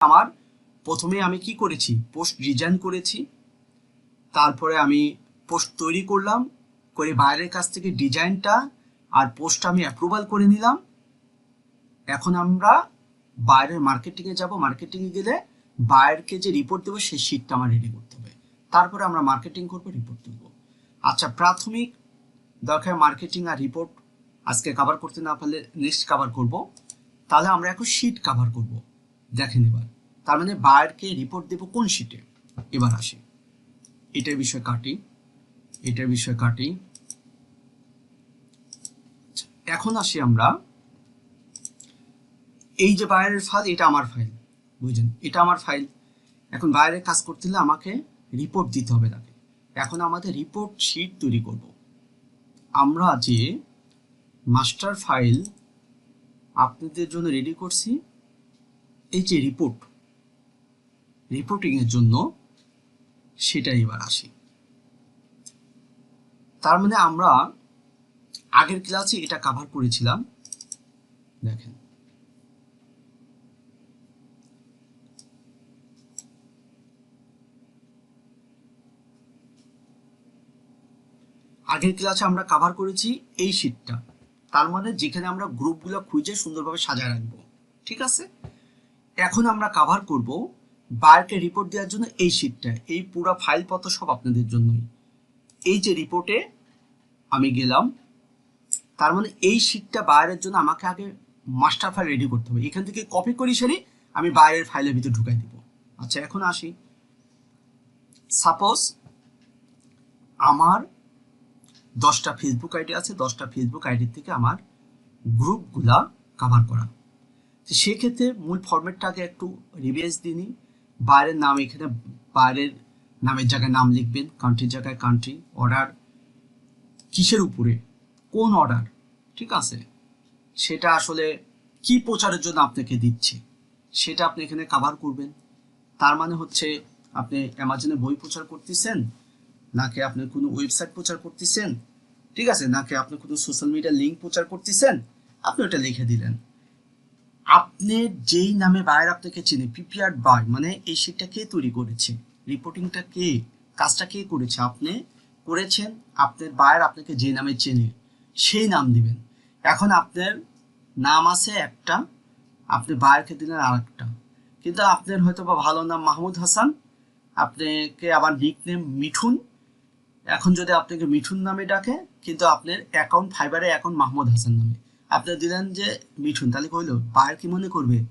আমার প্রথমে আমি কি করেছি? পোস্ট ডিজাইন করেছি। তারপরে আমি পোস্ট তৈরি করলাম, করে বাইরের কাছ থেকে ডিজাইনটা আর পোস্টটা আমি অ্যাপ্রুভাল করে নিলাম। এখন আমরা বাইরের মার্কেটিংয়ে যাব। মার্কেটিংয়ে গেলে বাইরকে যে রিপোর্ট দেবো, সেই শিটটা আমার রেডি করতে হবে। তারপরে আমরা মার্কেটিং করব রিপোর্ট দেবো আচ্ছা প্রাথমিক দরকার মার্কেটিং আর রিপোর্ট আজকে কভার করতে না পারলে নেক্সট কভার করব। তাহলে আমরা এখন শিট কভার করব। দেখেন এবার তার মানে বায়ারকে রিপোর্ট দেব কোন শিটে এবার আসি। এটার বিষয় কাটি এটার বিষয় কাটি আচ্ছা, এখন আসি আমরা এই যে বাইরের ফাইল এটা আমার ফাইল বুঝলেন? এটা আমার ফাইল এখন বাইরের কাজ করতে হলে আমাকে রিপোর্ট দিতে হবে তাকে। এখন আমাদের রিপোর্ট শিট তৈরি করব। আমরা যে মাস্টার ফাইল আপনাদের জন্য রেডি করছি এই যে রিপোর্ট রিপোর্টিং এর জন্য সেটা এবার আসি। তার মানে আমরা আগের ক্লাসে এটা কভার করেছিলাম। দেখেন। আগের ক্লাসে আমরা কভার করেছি এই শীটটা তার মানে যেখানে আমরা গ্রুপগুলো খুঁজে সুন্দরভাবে সাজায় রাখব। ঠিক আছে? এখন আমরা কাভার করব বায়ারকে রিপোর্ট দেওয়ার জন্য এই শীটটা এই পুরো ফাইল পত্র সব আপনাদের জন্যই। এই যে রিপোর্টে আমি গেলাম, তার মানে এই শীটটা বাইরের জন্য আমাকে আগে মাস্টার ফাইল রেডি করতে হবে। এখান থেকে কপি করি সেরি আমি বাইরের ফাইলের ভিতরে ঢুকাই দিব। আচ্ছা এখন আসি। সাপোজ আমার দশটা ফেসবুক আইডি আছে, দশটা ফেসবুক আইডির থেকে আমার গ্রুপগুলা কভার করা। সেক্ষেত্রে মূল ফরম্যাটটাকে একটু রিভাইজ দিনই বাইরের নাম এখানে বাইরের নামের জায়গায় নাম লিখবেন কান্ট্রির জায়গায় কান্ট্রি অর্ডার কিসের উপরে, কোন অর্ডার ঠিক আছে? সেটা আসলে কি প্রচারের জন্য আপনাকে দিচ্ছে, সেটা আপনি এখানে কভার করবেন। তার মানে হচ্ছে আপনি অ্যামাজনে বই প্রচার করতেছেন, নাকি আপনি কোনো ওয়েবসাইট প্রচার করতেছেন, ঠিক আছে? নাকি আপনি কোনো সোশ্যাল মিডিয়া লিঙ্ক প্রচার করতেছেন, আপনি ওটা লিখে দিলেন। আপনি যেই নামে বায়ার আপনাকে চিনে প্রিপেয়ার্ড বাই মানে এই শিটটা কে তৈরি করেছে? রিপোর্টিংটা কে? কাজটা কে করেছে? আপনি করেছেন আপনার বায়ার আপনাকে যে নামে চেনে, সেই নাম দিবেন। এখন আপনার নাম আছে একটা, আপনি বায়ারকে দিলেন আর একটা কিন্তু আপনার হয়তো বা ভালো নাম মাহমুদ হাসান, আপনাকে আবার নিক নেম মিঠুন। এখন যদি আপনাকে মিঠুন নামে ডাকে, কিন্তু আপনার অ্যাকাউন্ট ফাইবারে অ্যাকাউন্ট মাহমুদ হাসান নামে। আপনি দিলেন যে, মিঠুন, তাহলে কইলো বায়ার কি মনে করবে?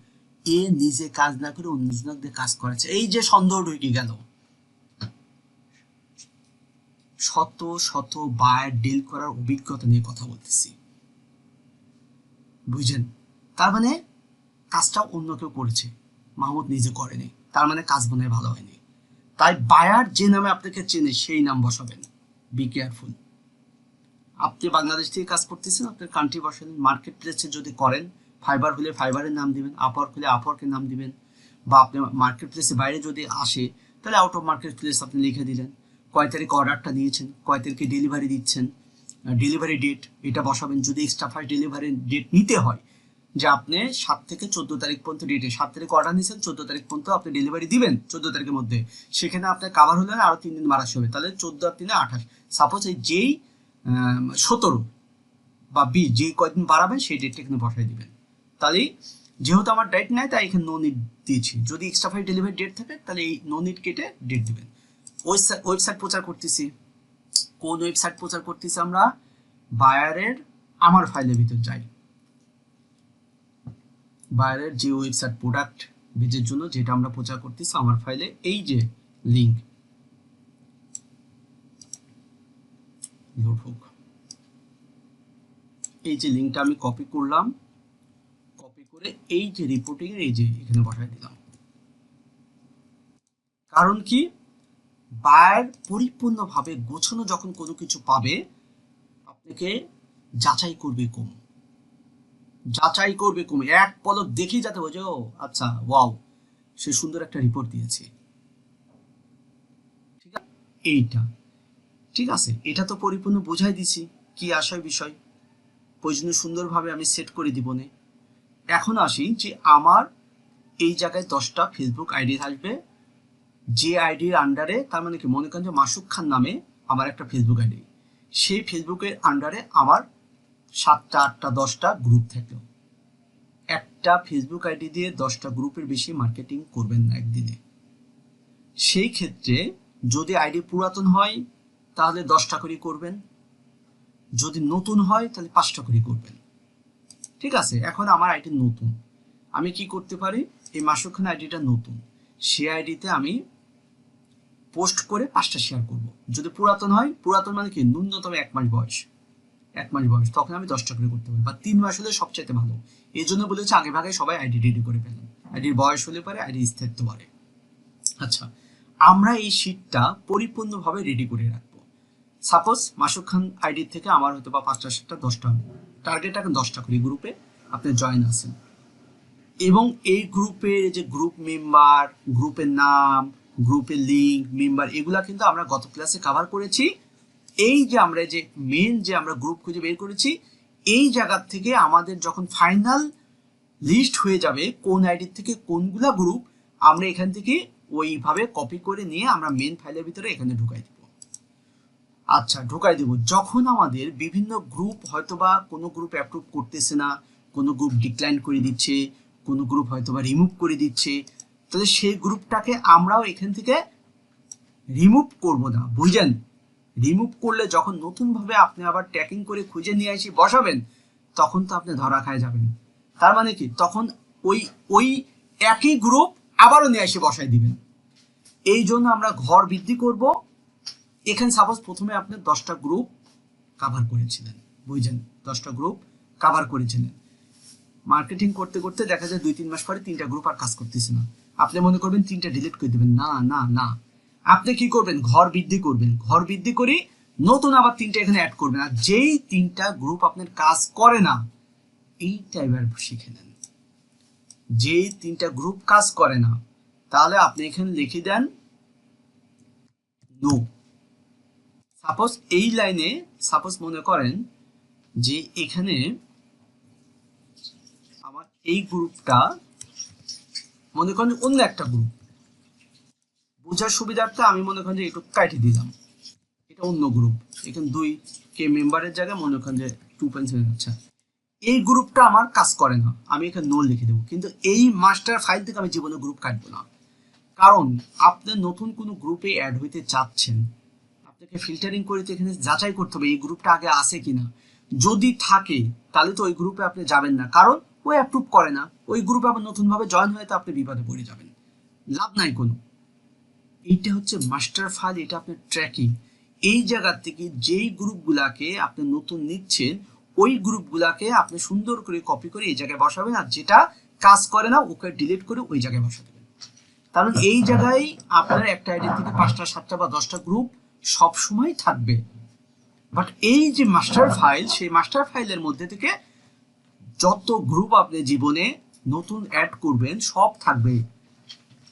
এ নিজে কাজ না করে অন্যজনকে কাজ করেছে এই যে সন্দেহ ঢুকে গেল। শত শত বায়ার ডিল করার অভিজ্ঞতা নিয়ে কথা বলতেছি। বুঝছেন? তার মানে কাজটা অন্য কেউ করেছে। মাহমুদ নিজে করেনি। তার মানে কাজ মনে ভালো হয়নি। তাই বায়ার যে নামে আপনাকে চেনে, সেই নাম বসাবেন। বি কেয়ারফুল আপনি বাংলাদেশ থেকে কাজ করতেছেন, আপনার কান্ট্রি বসালেন মার্কেট প্লেসে যদি করেন ফাইবার হলে ফাইবারের নাম দিবেন আপওয়ার্ক হলে আপওয়ার্কের নাম দিবেন, বা আপনি মার্কেট প্লেসে বাইরে যদি আসে, তাহলে আউট অফ মার্কেট প্লেস আপনি লিখে দিলেন, কয় তারিখ অর্ডারটা নিয়েছেন কয় তারিখে ডেলিভারি দিচ্ছেন ডেলিভারি ডেট এটা বসাবেন, যদি এক্সট্রা ফার্স্ট ডেলিভারি ডেট নিতে হয়, যে আপনি সাত থেকে চোদ্দ তারিখ পর্যন্ত ডেটে সাত তারিখ অর্ডার নিয়েছেন, চোদ্দ তারিখ পর্যন্ত আপনি ডেলিভারি দিবেন, চোদ্দ তারিখের মধ্যে, সেখানে আপনার কাভার হলে আরও তিন দিন বাড়াতে হবে, তাহলে চোদ্দ আর তিনে আঠাশ সাপোজ এই যেই সতেরো বা বি যে কয়দিন বাড়াবেন সেই ডেটটা এখানে বসাই দিবেন। তাহলে যেহেতু আমার ডেট নাই, তাই এখানে নো নিট দিয়েছি। যদি এক্সট্রা ফাইভ ডেলিভারি ডেট থাকে, তাহলে এই নো নিট কেটে ডেট দিবেন। ওয়েবসাইট ওয়েবসাইট প্রচার করতেছি। কোন ওয়েবসাইট প্রচার করতেছি আমরা? বায়ারের আমার ফাইলের ভিতর যাই। বায়ারের যে ওয়েবসাইট প্রোডাক্ট বেজের জন্য যেটা আমরা প্রচার করতেছি, আমার ফাইলে এই যে লিঙ্ক হোক এই যে লিঙ্কটা আমি কপি করলাম কপি করে এই যে রিপোর্টিং এই যে এখানে বসাই দিলাম। কারণ কি? বায়ার পরিপূর্ণভাবে গোছানো যখন কোনো কিছু পাবে, আপনাকে যাচাই করবে কম। যাচাই করবে কম। এক পলক দেখেই যাতে বোঝে, ও আচ্ছা ওয়াও সে সুন্দর একটা রিপোর্ট দিয়েছে। ঠিক আছে? এইটা। ঠিক আছে, এটা তো পরিপূর্ণ বোঝাই দিছি, কি আশয় বিষয়। প্রয়োজনীয় সুন্দরভাবে আমি সেট করে দিব নে। এখন আসি যে আমার এই জায়গায় দশটা ফেসবুক আইডি থাকবে। যে আইডির আন্ডারে তার মানে কি, মনে করেন যে মাসুক খান নামে আমার একটা ফেসবুক আইডি সেই ফেসবুকের আন্ডারে আমার সাতটা, আটটা, দশটা গ্রুপ থাকল। একটা ফেসবুক আইডি দিয়ে দশটা গ্রুপের বেশি মার্কেটিং করবেন না একদিনে। সেই ক্ষেত্রে যদি আইডি পুরাতন হয় তাহলে দশটা করে করবেন। যদি নতুন হয়, তাহলে পাঁচটা করে করবেন। ঠিক আছে? এখন আমার আইডি নতুন। আমি কি করতে পারি? এই মাসুক খান আইডিটা নতুন। সে আইডিতে আমি পোস্ট করে পাঁচটা শেয়ার করব। যদি পুরাতন হয়, পুরাতন মানে কি? ন্যূনতম এক মাস বয়স। এক মাস বয়স। তখন আমি দশটা করে করতে পারি। বা তিন মাস হলে সবচাইতে ভালো। এই জন্য বলেছে, আগে ভাগে সবাই আইডি রেডি করে ফেলেন। আইডির বয়স হলে পারে আইডি স্থায়িত্ব বাড়ে। আচ্ছা আমরা এই শিটটা পরিপূর্ণভাবে রেডি করে রাখব সাপোজ মাসুক খান আইডি থেকে আমার হয়তো বা পাঁচটা, সাতটা, দশটা টার্গেট এখন দশটা করে গ্রুপে আপনি জয়েন আছেন। এবং এই গ্রুপের যে গ্রুপ মেম্বার গ্রুপের নাম গ্রুপের লিঙ্ক মেম্বার এগুলা কিন্তু আমরা গত ক্লাসে কভার করেছি। এই যে আমরা যে মেন যে আমরা গ্রুপ খুঁজে বের করেছি, এই জায়গার থেকে আমাদের যখন ফাইনাল লিস্ট হয়ে যাবে, কোন আইডির থেকে কোনগুলা গ্রুপ আমরা এখান থেকে ওইভাবে কপি করে নিয়ে আমরা মেন ফাইলের ভিতরে এখানে ঢুকাই দিব। আচ্ছা ঢুকাই দেব। যখন আমাদের বিভিন্ন গ্রুপ হয়তোবা কোনো গ্রুপ অ্যাপ্রুভ করতেছে না, কোনো গ্রুপ ডিক্লাইন করে দিচ্ছে, কোনো গ্রুপ হয়তোবা রিমুভ করে দিচ্ছে, তাহলে সেই গ্রুপটাকে আমরাও এখান থেকে রিমুভ করব না। বুঝেন রিমুভ করলে যখন নতুনভাবে আপনি আবার ট্যাকিং করে খুঁজে নিয়ে এসে বসাবেন, তখন তো আপনি ধরা খায় যাবেন। তার মানে কি? তখন ওই ওই একই গ্রুপ আবারও নিয়ে এসে বসাই দিবেন। এই জন্য আমরা ঘর বৃদ্ধি করব এখানে সাপোজ প্রথমে আপনি দশটা গ্রুপ কাভার করেছিলেন বুঝছেন দশটা গ্রুপ কাভার করেছিলেন। মার্কেটিং করতে করতে দেখা যায় দুই, তিন মাস পরে তিনটা গ্রুপ আর কাজ করতেছে না। আপনি মনে করবেন তিনটা ডিলিট করে দেবেন। না না না। আপনি কি করবেন? ঘর বৃদ্ধি করবেন। ঘর বৃদ্ধি করে নতুন আবার তিনটা এখানে অ্যাড করবেন। আর যেই তিনটা গ্রুপ আপনার কাজ করে না, এইটা এবার শিখে নেন। যেই তিনটা গ্রুপ কাজ করে না, তাহলে আপনি এখানে লিখে দেন নো সাপোজ এই লাইনে, সাপোজ মনে করেন যে এখানে আমার এই গ্রুপটা, মনে করেন অন্য একটা গ্রুপ। বোঝার সুবিধার্থে আমি মনে করেন যে একটু কাটি দিলাম। এটা অন্য গ্রুপ। এখানে দুই কে মেম্বারের জায়গায় মনে করেন যে টু পয়েন্ট সেভেন আচ্ছা এই গ্রুপটা আমার কাজ করে না। আমি এখানে নো লিখে দেবো। কিন্তু এই মাস্টার ফাইল থেকে আমি জীবনে গ্রুপ কাটবো না। কারণ আপনি নতুন কোনো গ্রুপে অ্যাড হইতে চাচ্ছেন আপনাকে ফিল্টারিং করে তো এখানে যাচাই করতে হবে, এই গ্রুপটা আগে আছে কিনা। যদি থাকে, তাহলে তো ওই গ্রুপে আপনি যাবেন না। কারণ ওই অ্যাপ্রুভ করে না। ওই গ্রুপে আবার নতুনভাবে জয়েন হয়ে তো আপনি বিপদে পড়ে যাবেন। লাভ নাই কোনো। এইটা হচ্ছে মাস্টার ফাইল এটা আপনার ট্র্যাকিং এই জায়গা থেকে যেই গ্রুপগুলাকে আপনি নতুন নিচ্ছেন, ওই গ্রুপগুলাকে আপনি সুন্দর করে কপি করে এই জায়গায় বসাবেন। আর যেটা কাজ করে না, ওকে ডিলিট করে ওই জায়গায় বসা দেবেন কারণ এই জায়গায় আপনার একটা আইডি থেকে পাঁচটা, সাতটা বা দশটা গ্রুপ সব সময় থাকবে। বাট এই যে মাস্টার ফাইল সেই মাস্টার ফাইলের মধ্যে থেকে যত গ্রুপ আপনি জীবনে নতুন অ্যাড করবেন, সব থাকবে।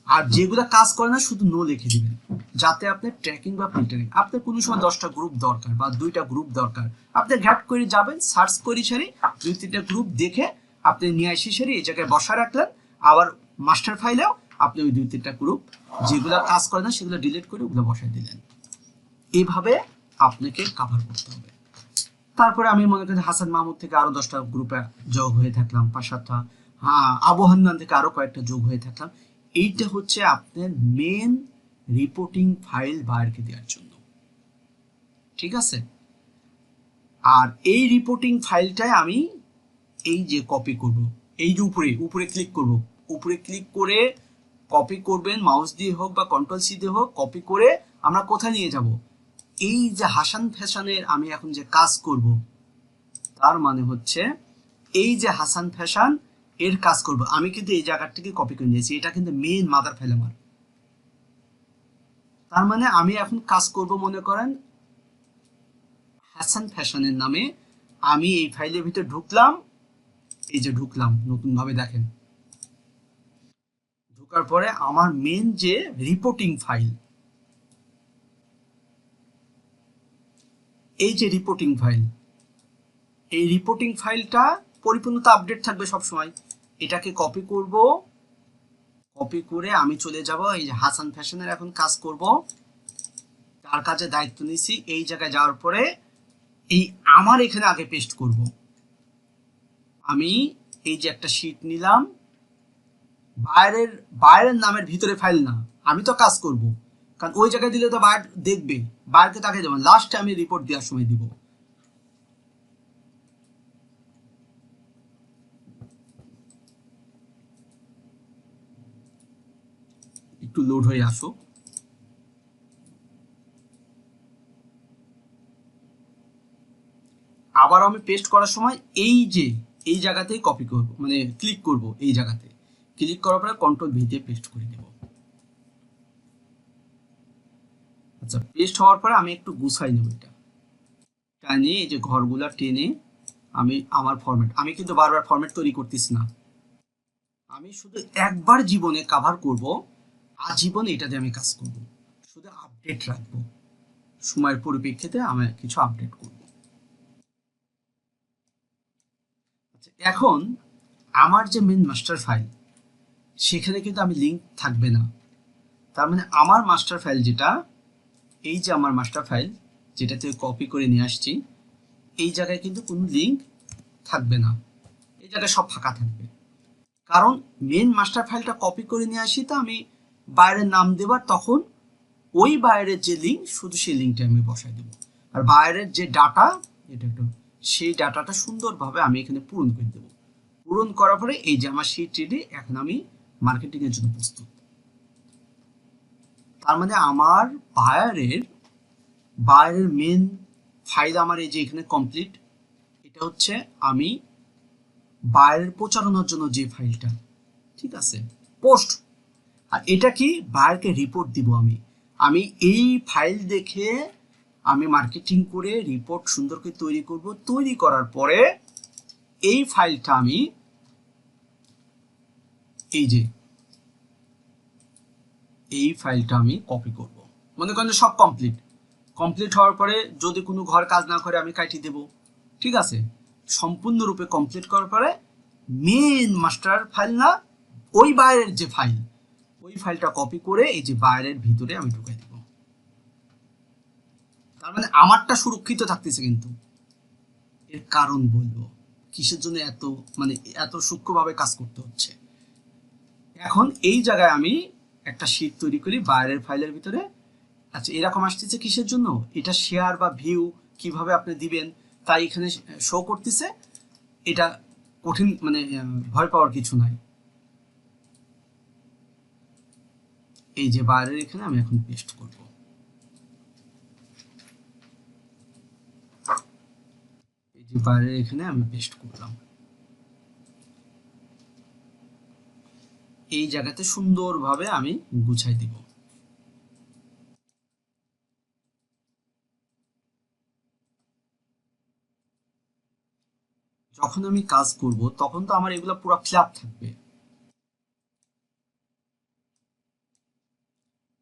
আর যেগুলো কাজ করে না, শুধু নো লিখে দিবেন। যাতে আপনার ট্র্যাকিং বা ফিল্টারিং আপনার কোনো সময় দশটা গ্রুপ দরকার বা দুইটা গ্রুপ দরকার। আপনি ঘ্যাট করে যাবেন সার্চ করে সারি দুই, তিনটা গ্রুপ দেখে আপনি নিয়ে আসি সারি এই জায়গায় বসা রাখলেন। আবার মাস্টার ফাইলেও আপনি ওই দুই, তিনটা গ্রুপ যেগুলো কাজ করে না, সেগুলো ডিলিট করে ওগুলো বসাই দিলেন। এইভাবে আপনাকে কাভার করতে হবে। তারপরে আমি মনে করি হাসান মাহমুদ থেকে আরও দশটা গ্রুপে যোগ হয়ে থাকলাম সাতটা হ্যাঁ আবু হান্নান থেকে আরও কয়েকটা যোগ হয়ে থাকলাম। এইটা হচ্ছে আপনার মেন রিপোর্টিং ফাইল বাইরকে দেওয়ার জন্য। ঠিক আছে? আর এই রিপোর্টিং ফাইলটাই আমি এই যে কপি করব, এই যে উপরে উপরে ক্লিক করব। উপরে ক্লিক করে কপি করবেন মাউস দিয়ে হোক বা কন্ট্রোল সি দিয়ে হোক কপি করে আমরা কোথায় নিয়ে যাব? এই যে হাসান ফ্যাশনের আমি এখন যে কাজ করব, তার মানে হচ্ছে এই যে হাসান ফ্যাশন, এর কাজ করব। আমি কিন্তু এই জায়গার থেকে কপি করে নিয়েছি। এটা কিন্তু মেইন মাদার ফাইল আমার। তার মানে আমি এখন কাজ করব, মনে করেন, হাসান ফ্যাশনের নামে আমি এই ফাইলের ভিতরে ঢুকলাম। এই যে ঢুকলাম নতুন ভাবে দেখেন। ঢোকার পরে আমার মেন যে রিপোর্টিং ফাইল এই যে রিপোর্টিং ফাইল এই রিপোর্টিং ফাইলটা পরিপূর্ণতা আপডেট থাকবে সব সময় এটাকে কপি করব কপি করে আমি চলে যাব, এই যে হাসান ফ্যাশনের এখন কাজ করব। তার কাছে দায়িত্ব নিছি এই জায়গায় যাওয়ার পরে এই আমার এখানে আগে পেস্ট করব। আমি এই যে একটা শিট নিলাম, বাইরের বাইরের নামের ভিতরে ফাইল না, আমি তো কাজ করব। কারণ ওই জায়গায় দিলে তো বাইর দেখবে। বাইরকে তাকে যাবেন লাস্টে আমি রিপোর্ট দেওয়ার সময় দিব। একটু লোড হয়ে আসো। আবার আমি পেস্ট করার সময় এই যে, এই জায়গাতেই কপি করব মানে ক্লিক করব এই জায়গাতে। ক্লিক করার পরে কন্ট্রোল ভি দিয়ে পেস্ট করে দেব আচ্ছা পেস্ট হওয়ার পরে আমি একটু গুছাই নেব এটা। টানে, এই যে ঘরগুলা টেনে আমি আমার ফরম্যাট আমি কিন্তু বারবার ফরম্যাট তৈরি করতেছি না। আমি শুধু একবার জীবনে কাভার করব, আজীবন এটা দিয়ে আমি কাজ করব। শুধু আপডেট রাখব। সময়ের পরিপ্রেক্ষিতে আমি কিছু আপডেট করব। আচ্ছা এখন আমার যে মেন মাস্টার ফাইল সেখানে কিন্তু আমি লিঙ্ক থাকবে না। তার মানে আমার মাস্টার ফাইল যেটা এই যে আমার মাস্টার ফাইল যেটাতে কপি করে নিয়ে আসছি, এই জায়গায় কিন্তু কোনো লিঙ্ক থাকবে না। এই জায়গায় সব ফাঁকা থাকবে। কারণ মেন মাস্টার ফাইলটা কপি করে নিয়ে আসি তো আমি বাইরের নাম দেবার তখন ওই বাইরের যে লিঙ্ক শুধু সেই লিঙ্কটা আমি বসাই দেবো। আর বাইরের যে ডাটা এটা একটু, সেই ডাটাটা সুন্দরভাবে আমি এখানে পূরণ করে দেবো। পূরণ করার পরে এই যে আমার শিট রেডি এখন আমি মার্কেটিংয়ের জন্য প্রস্তুত। তার মানে আমার বায়ারের বায়ারের মেন ফাইল আমার এই যে এখানে কমপ্লিট এটা হচ্ছে আমি বায়ারের প্রচারণার জন্য যে ফাইলটা, ঠিক আছে? পোস্ট আর এটা কি? বায়ারকে রিপোর্ট দিব আমি। আমি এই ফাইল দেখে আমি মার্কেটিং করে রিপোর্ট সুন্দর করে তৈরি করব। তৈরি করার পরে এই ফাইলটা আমি এই যে এই ফাইলটা আমি কপি করব। মনে করেন সব কমপ্লিট কমপ্লিট হওয়ার পরে যদি কোনো ঘর কাজ না করে, আমি কাটিয়ে দেব। ঠিক আছে? সম্পূর্ণরূপে কমপ্লিট করার পরে মেন মাস্টার ফাইল না, ওই বাইরের যে ফাইল ওই ফাইলটা কপি করে এই যে বাইরের ভিতরে আমি ঢুকাই দেব। তার মানে আমারটা সুরক্ষিত থাকতেছে কিন্তু। এর কারণ বলব, কিসের জন্য এত মানে এত সূক্ষ্মভাবে কাজ করতে হচ্ছে? এখন এই জায়গায় আমি একটা শীট তৈরি করি বাইরের ফাইলের ভিতরে। আচ্ছা এরকম আসতেছে কিসের জন্য? এটা শেয়ার বা ভিউ কীভাবে আপনি দিবেন? তাই এখানে শো করতেছে। এটা কঠিন মানে ভয় পাওয়ার কিছু নাই। এই যে বাইরের এখানে আমি এখন পেস্ট করব। এই যে বাইরের এখানে আমি পেস্ট করলাম। এই জায়গাতে সুন্দরভাবে আমি গুছাই দিব। যখন আমি কাজ করব, তখন তো আমার এগুলো পুরো ফ্ল্যাপ থাকবে।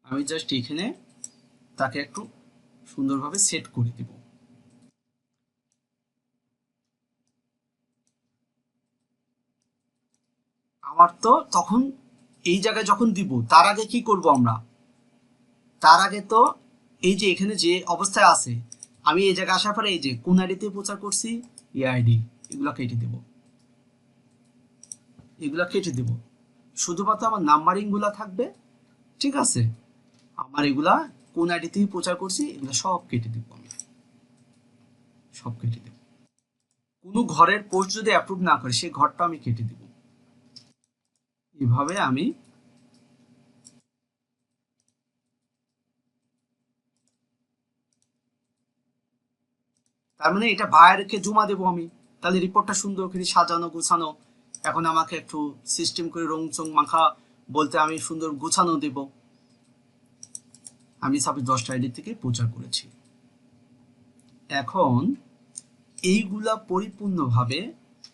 আমি জাস্ট এখানে তাকে একটু সুন্দরভাবে সেট করে দেব। আমার তো তখন এই জায়গায় যখন দিব, তার আগে কি করব আমরা? তার আগে তো এই যে এখানে যে অবস্থায় আছে, আমি এই জায়গায় আসার পরে এই যে কোন আইডিতে প্রচার করছি? এই আইডি এগুলো কেটে দেব। এগুলো কেটে দেব। শুধুমাত্র আমার নাম্বারিংগুলা থাকবে, ঠিক আছে? আমার এগুলা কোন আইডি থেকে প্রচার করছি, এগুলো সব কেটে দেব আমি। সব কেটে দেব। কোনো ঘরের পোস্ট যদি অ্যাপ্রুভ না করে, সেই ঘরটা আমি কেটে দেব। এভাবে আমি তার মানে এটা বায়ারকে জমা দেবো আমি। তাহলে রিপোর্টটা সুন্দর করে সাজানো, গোছানো। এখন আমাকে একটু সিস্টেম করে রং চং মাখা বলতে আমি সুন্দর গোছানো দেব। আমি সাপোজ দশটা আইডি থেকে প্রচার করেছি। এখন এইগুলা পরিপূর্ণভাবে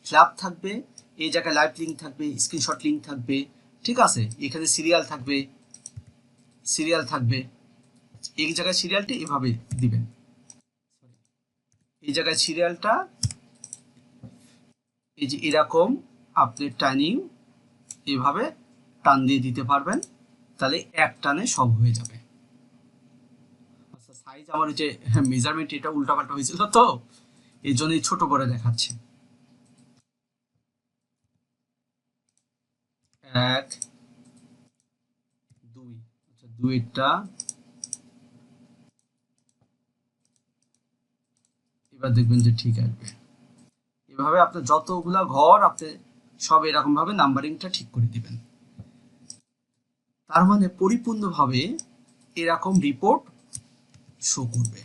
ফ্ল্যাপ থাকবে। এই জায়গায় লাইভ লিঙ্ক থাকবে স্ক্রিনশট লিঙ্ক থাকবে, ঠিক আছে? এখানে সিরিয়াল থাকবে সিরিয়াল থাকবে। এই জায়গায় সিরিয়ালটি এভাবে দিবেন। এই জায়গায় সিরিয়ালটা এই যে এরকম আপনি টাইনিং এভাবে টান দিয়ে দিতে পারবেন, তাহলে এক টানে সব হয়ে যাবে। আচ্ছা সাইজ আমার যে মেজারমেন্ট এটা উল্টাপাল্টা হয়েছিল তো, এই জন্যই ছোট করে দেখাচ্ছে। এক, দুই আচ্ছা দুইটা। এবার দেখবেন যে ঠিক আসবে। এভাবে আপনার যতগুলা ঘর, আপনি সব এরকম ভাবে নাম্বারিংটা ঠিক করে দিবেন। তার মানে পরিপূর্ণভাবে এরকম রিপোর্ট শো করবে।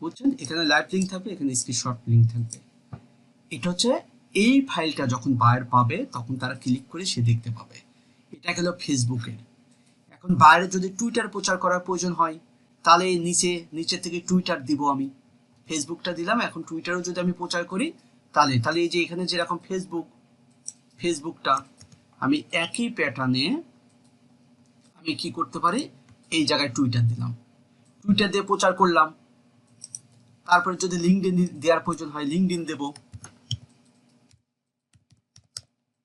বুঝছেন? এখানে লাইভ লিঙ্ক থাকবে, এখানে স্ক্রিনশট লিঙ্ক থাকবে। এটা হচ্ছে এই ফাইলটা যখন বায়ার পাবে, তখন তারা ক্লিক করে সে দেখতে পাবে। এটা গেল ফেসবুকের। এখন বাইরে যদি টুইটার প্রচার করার প্রয়োজন হয়, তাহলে নিচে নিচে থেকে টুইটার দিব আমি। ফেসবুকটা দিলাম, এখন টুইটারও যদি আমি প্রচার করি, তাহলে তাহলে এই যে এখানে যেরকম ফেসবুক ফেসবুকটা আমি একই প্যাটার্নে আমি কি করতে পারি? এই জায়গায় টুইটার দিলাম। টুইটার দিয়ে প্রচার করলাম। তারপরে যদি লিঙ্কডিন দেওয়ার প্রয়োজন হয় লিঙ্কডিন দেব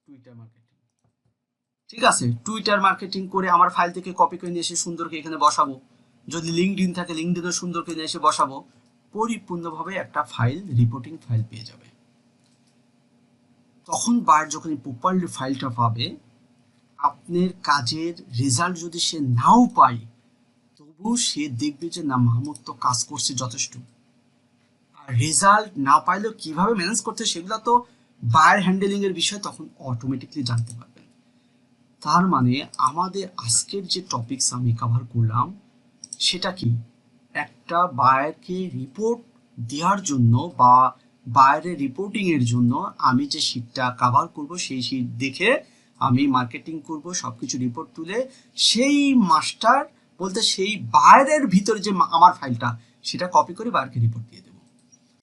টুইটার মার্কেটিং ঠিক আছে? টুইটার মার্কেটিং করে আমার ফাইল থেকে কপি করে নিয়ে এসে সুন্দরকে এখানে বসাবো। যদি লিঙ্কডিন থাকে লিঙ্কডিনও সুন্দরকে নিয়ে এসে বসাবো। পরিপূর্ণভাবে একটা ফাইল রিপোর্টিং ফাইল পেয়ে যাবে। তখন বার যখন প্রপারলি ফাইলটা পাবে, আপনার কাজের রেজাল্ট যদি সে নাও পায় তবু সে দেখবে যে না, মাহমুদ তো কাজ করছে যথেষ্ট। আর রেজাল্ট না পাইলেও কীভাবে ম্যানেজ করতে সেগুলো তো বায়ার হ্যান্ডেলিং এর বিষয়, তখন অটোমেটিকলি জানতে পারবেন তার মানে আমাদের আজকের যে টপিকস আমি কভার করলাম, সেটা কি? একটা বায়ারকে রিপোর্ট দেওয়ার জন্য বা বাইরে রিপোর্টিং এর জন্য আমি যে শিটটা কভার করব, সেই শিট দেখে আমি মার্কেটিং করব, সবকিছু রিপোর্ট তুলে সেই মাস্টার বলতে সেই বাইরের ভিতরে যে আমার ফাইলটা সেটা কপি করে বাইরকে রিপোর্ট দিয়ে দেবো।